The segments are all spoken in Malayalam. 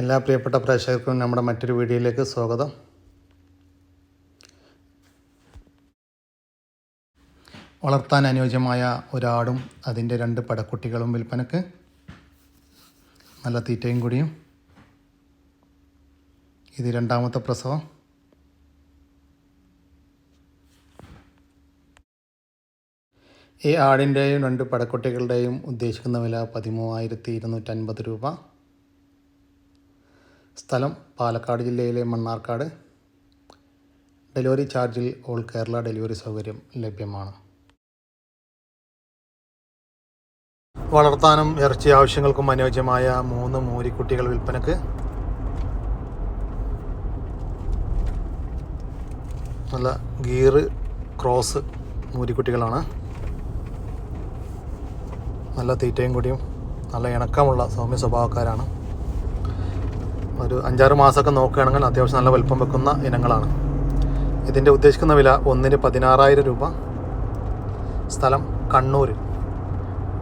എല്ലാ പ്രിയപ്പെട്ട പ്രേക്ഷകർക്കും നമ്മുടെ മറ്റൊരു വീഡിയോയിലേക്ക് സ്വാഗതം. വളർത്താൻ അനുയോജ്യമായ ഒരാടും അതിന്റെ രണ്ട് പടക്കുട്ടികളും വിൽപ്പനക്ക് നല്ല തീറ്റയും കൂടിയും. ഇത് രണ്ടാമത്തെ പ്രസവം. ഈ ആടിന്റെയും രണ്ട് പടക്കുട്ടികളുടെയും ഉദ്ദേശിക്കുന്ന വില പതിമൂവായിരത്തി ഇരുന്നൂറ്റൻപത് രൂപ. സ്ഥലം പാലക്കാട് ജില്ലയിലെ മണ്ണാർക്കാട്. ഡെലിവറി ചാർജിൽ ഓൾ കേരള ഡെലിവറി സൗകര്യം ലഭ്യമാണ്. വളർത്താനും ഇറച്ചി ആവശ്യങ്ങൾക്കും അനുയോജ്യമായ മൂന്ന് മൂരിക്കുട്ടികൾ വിൽപ്പനക്ക്. നല്ല ഗീറ് ക്രോസ് മൂരിക്കുട്ടികളാണ്. നല്ല തീറ്റയും കൂടിയും നല്ല ഇണക്കമുള്ള സൗമ്യ സ്വഭാവക്കാരാണ്. ഒരു അഞ്ചാറ് മാസമൊക്കെ നോക്കുകയാണെങ്കിൽ അത്യാവശ്യം നല്ല വലുപ്പം വെക്കുന്ന ഇനങ്ങളാണ്. ഇതിന്റെ ഉദ്ദേശിക്കുന്ന വില ഒന്നിന് പതിനാറായിരം രൂപ. സ്ഥലം കണ്ണൂർ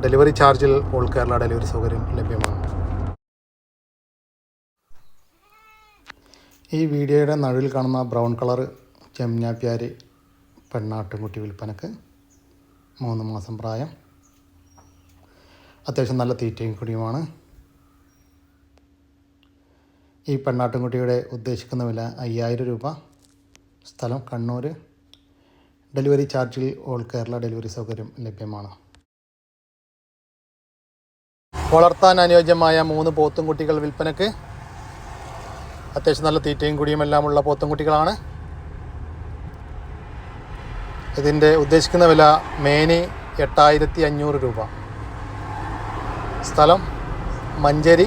ഡെലിവറി ചാർജിൽ ഓൾ കേരള ഡെലിവറി സൗകര്യം ലഭ്യമാണ്. ഈ വീഡിയോയുടെ നടുവിൽ കാണുന്ന ബ്രൗൺ കളർ ചെമ്നാപ്യാര് പെണ്ണാട്ടുംകുട്ടി വിൽപ്പനക്ക് മൂന്ന് മാസം പ്രായം. അത്യാവശ്യം നല്ല തീറ്റയും കൂടിയുമാണ്. ഈ പെണ്ണാട്ടുംകുട്ടിയുടെ ഉദ്ദേശിക്കുന്ന വില അയ്യായിരം രൂപ. സ്ഥലം കണ്ണൂർ. ഡെലിവറി ചാർജിൽ ഓൾ കേരള ഡെലിവറി സൗകര്യം ലഭ്യമാണ്. വളർത്താൻ അനുയോജ്യമായ മൂന്ന് പോത്തുംകുട്ടികൾ വിൽപ്പനക്ക് അത്യാവശ്യം നല്ല തീറ്റയും കുടിയും എല്ലാം ഉള്ള പോത്തുംകുട്ടികളാണ്. ഇതിന്റെ ഉദ്ദേശിക്കുന്ന വില മേനി എട്ടായിരത്തി അഞ്ഞൂറ് രൂപ. സ്ഥലം മഞ്ചേരി.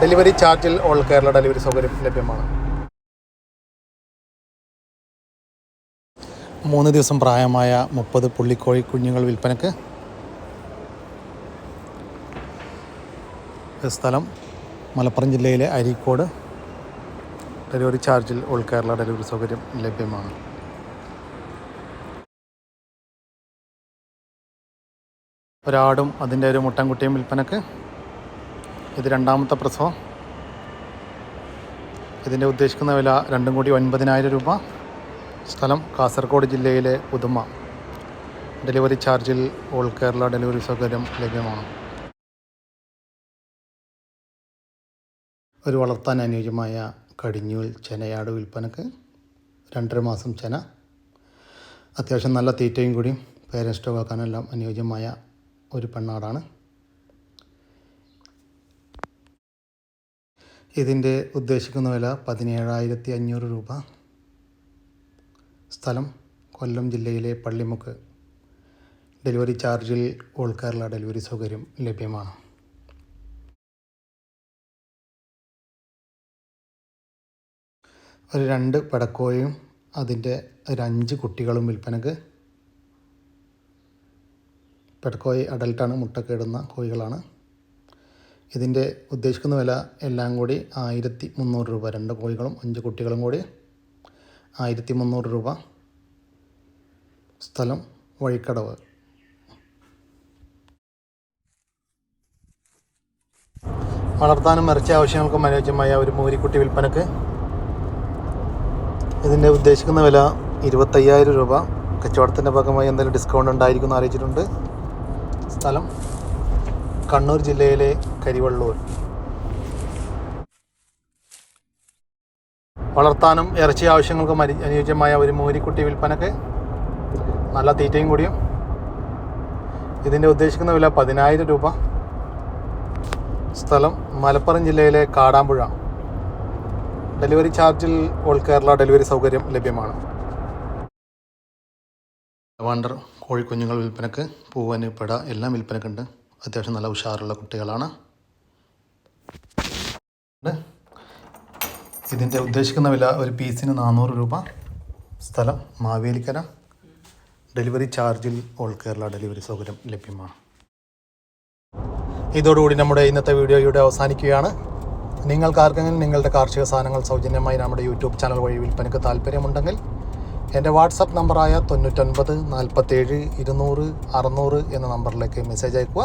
ഡെലിവറി ചാർജിൽ ഓൾ കേരള ഡെലിവറി സൗകര്യം ലഭ്യമാണ്. മൂന്ന് ദിവസം പ്രായമായ മുപ്പത് പുള്ളിക്കോഴി കുഞ്ഞുങ്ങൾ വിൽപ്പനക്ക് സ്ഥലം മലപ്പുറം ജില്ലയിലെ അരീക്കോട്. ഡെലിവറി ചാർജിൽ ഓൾ കേരള ഡെലിവറി സൗകര്യം ലഭ്യമാണ്. ഒരാടും അതിന്റെ ഒരു മുട്ടൻകുട്ടിയും വിൽപ്പനക്ക്. ഇത് രണ്ടാമത്തെ പ്രസവം. ഇതിന്റെ ഉദ്ദേശിക്കുന്ന വില രണ്ടും കൂടി ഒൻപതിനായിരം രൂപ. സ്ഥലം കാസർഗോഡ് ജില്ലയിലെ ഉദുമ ഡെലിവറി ചാർജിൽ ഓൾ കേരള ഡെലിവറി സൗകര്യം ലഭ്യമാണ്. ഒരു വളർത്താൻ അനുയോജ്യമായ കടിഞ്ഞൂൽ ചെനയാട് വിൽപ്പനക്ക് രണ്ടര മാസം ചെന. അത്യാവശ്യം നല്ല തീറ്റയും കൂടിയും പേരൻസ് സ്റ്റോക്കാക്കാനെല്ലാം അനുയോജ്യമായ ഒരു പെണ്ണാടാണ്. ഇതിന്റെ ഉദ്ദേശിക്കുന്ന വില പതിനേഴായിരത്തി അഞ്ഞൂറ് രൂപ. സ്ഥലം കൊല്ലം ജില്ലയിലെ പള്ളിമുക്ക്. ഡെലിവറി ചാർജിൽ ഓൾ കേരള ഡെലിവറി സൗകര്യം ലഭ്യമാണ്. ഒരു രണ്ട് പടക്കോയും അതിന്റെ ഒരു അഞ്ച് കുട്ടികളും വിൽപ്പനക്ക്. പെടക്കോയി അഡൽട്ടാണ് മുട്ടക്കിടുന്ന കോഴികളാണ്. ഇതിന്റെ ഉദ്ദേശിക്കുന്ന വില എല്ലാം കൂടി ആയിരത്തി മുന്നൂറ് രൂപ. രണ്ട് കോഴികളും അഞ്ച് കുട്ടികളും കൂടി ആയിരത്തി മുന്നൂറ് രൂപ സ്ഥലം വഴിക്കടവ്. വളർത്താനും ഇറച്ചി ആവശ്യങ്ങൾക്കും അനുയോജ്യമായ ഒരു മൂരിക്കുട്ടി വിൽപ്പനക്ക് ഇതിന്റെ ഉദ്ദേശിക്കുന്ന വില ഇരുപത്തയ്യായിരം രൂപ. കച്ചവടത്തിന്റെ ഭാഗമായി എന്തെങ്കിലും ഡിസ്കൗണ്ട് ഉണ്ടായിരിക്കുമെന്ന് അറിയിച്ചിട്ടുണ്ട്. സ്ഥലം കണ്ണൂർ ജില്ലയിലെ കരിവള്ളൂർ. വളർത്താനും ഇറച്ചി ആവശ്യങ്ങൾക്കും അനുയോജ്യമായ ഒരു മോരിക്കുട്ടി വിൽപ്പനക്ക് നല്ല തീറ്റയും കൂടിയും. ഇതിന്റെ ഉദ്ദേശിക്കുന്ന വില പതിനായിരം രൂപ. സ്ഥലം മലപ്പുറം ജില്ലയിലെ കാടാമ്പുഴ. ഡെലിവറി ചാർജിൽ ഓൾ കേരള ഡെലിവറി സൗകര്യം ലഭ്യമാണ്. വണ്ടർ കോഴിക്കുഞ്ഞുങ്ങൾ വിൽപ്പനക്ക് പൂവന് പെട എല്ലാം വിൽപ്പനക്കുണ്ട്. അത്യാവശ്യം നല്ല ഉഷാറുള്ള കുട്ടികളാണ്. ഇതിന്റെ ഉദ്ദേശിക്കുന്ന വില ഒരു പീസിന് നാനൂറ് രൂപ. സ്ഥലം മാവേലിക്കര. ഡെലിവറി ചാർജിൽ ഓൾ കേരള ഡെലിവറി സൗകര്യം ലഭ്യമാണ്. ഇതോടുകൂടി നമ്മുടെ ഇന്നത്തെ വീഡിയോ ഇവിടെ അവസാനിക്കുകയാണ്. നിങ്ങൾക്കാർക്കെങ്കിലും നിങ്ങളുടെ കാർഷിക സാധനങ്ങൾ സൗജന്യമായി നമ്മുടെ യൂട്യൂബ് ചാനൽ വഴി വിൽപ്പനയ്ക്ക് താല്പര്യമുണ്ടെങ്കിൽ എന്റെ വാട്സപ്പ് നമ്പറായ തൊണ്ണൂറ്റൊൻപത് നാൽപ്പത്തേഴ് ഇരുന്നൂറ് അറുന്നൂറ് എന്ന നമ്പറിലേക്ക് മെസ്സേജ് അയക്കുക